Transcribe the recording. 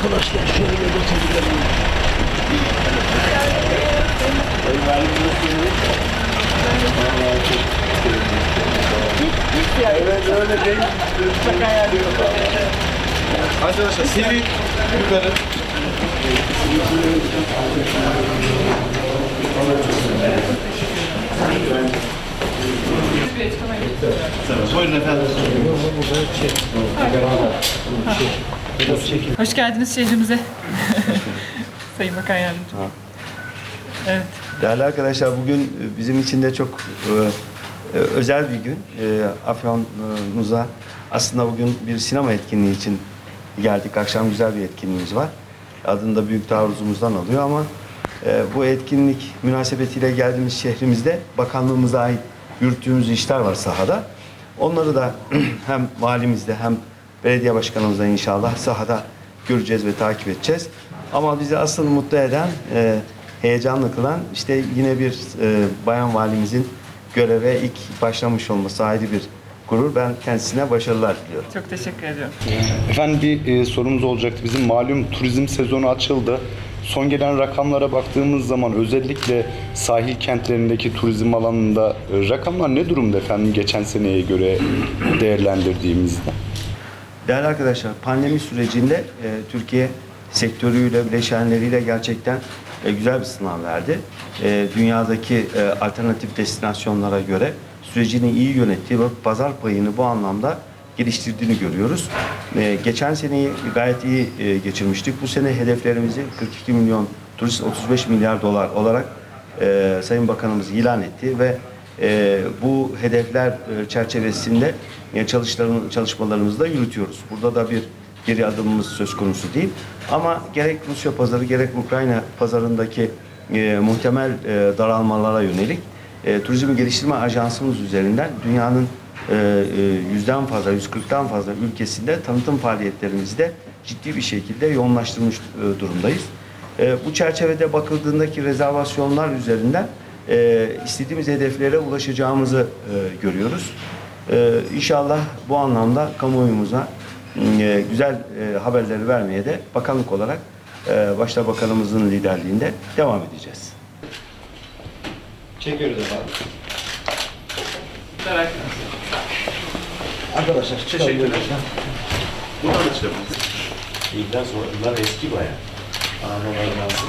Arkadaşlar şöyle götürdüm. Evet öyle değil. Üstte kayar diyor. Arkadaşlar sivil yukarı. Efendim. Hoş geldiniz şehrimize. Sayın Bakan Yardımcı. Evet. Değerli arkadaşlar bugün e, bizim için de çok e, e, özel bir gün. E, Afyon'umuza aslında bugün bir sinema etkinliği için geldik. Akşam güzel bir etkinliğimiz var. Adını da Büyük Taarruzumuzdan alıyor ama e, bu etkinlik münasebetiyle geldiğimiz şehrimizde bakanlığımıza ait yürüttüğümüz işler var sahada. Onları da hem valimizle hem belediye başkanımızla inşallah sahada göreceğiz ve takip edeceğiz. Ama bizi asıl mutlu eden, e, heyecanlı kılan işte yine bir e, bayan valimizin göreve ilk başlamış olması ayrı bir gurur. Ben kendisine başarılar diliyorum. Çok teşekkür ediyorum. Efendim bir e, sorumuz olacaktı. Bizim malum turizm sezonu açıldı. Son gelen rakamlara baktığımız zaman özellikle sahil kentlerindeki turizm alanında e, rakamlar ne durumda efendim geçen seneye göre değerlendirdiğimizde? Değerli arkadaşlar, pandemi sürecinde e, Türkiye sektörüyle, bileşenleriyle gerçekten e, güzel bir sınav verdi. E, dünyadaki e, alternatif destinasyonlara göre sürecini iyi yönettiği ve pazar payını bu anlamda geliştirdiğini görüyoruz. E, geçen seneyi gayet iyi e, geçirmiştik. Bu sene hedeflerimizi 42 milyon turist 35 milyar dolar olarak e, Sayın Bakanımız ilan etti ve e, bu hedefler e, çerçevesinde e, çalışmalarım- çalışmalarımızı da yürütüyoruz. Burada da bir geri adımımız söz konusu değil. Ama gerek Rusya pazarı gerek Ukrayna pazarındaki e, muhtemel e, daralmalara yönelik e, Turizm Geliştirme Ajansımız üzerinden dünyanın e, e, yüzden fazla, 140'tan fazla ülkesinde tanıtım faaliyetlerimizi de ciddi bir şekilde yoğunlaştırmış e, durumdayız. Bu çerçevede bakıldığındaki rezervasyonlar üzerinden istediğimiz hedeflere ulaşacağımızı görüyoruz. İnşallah bu anlamda kamuoyumuza güzel haberleri vermeye de bakanlık olarak başta bakanımızın liderliğinde devam edeceğiz. Çekiyoruz efendim. Arkadaşlar teşekkürler. Buradan da çıkabiliriz. İlkten sonra bunlar eski bayağı. Anlamalar lazım.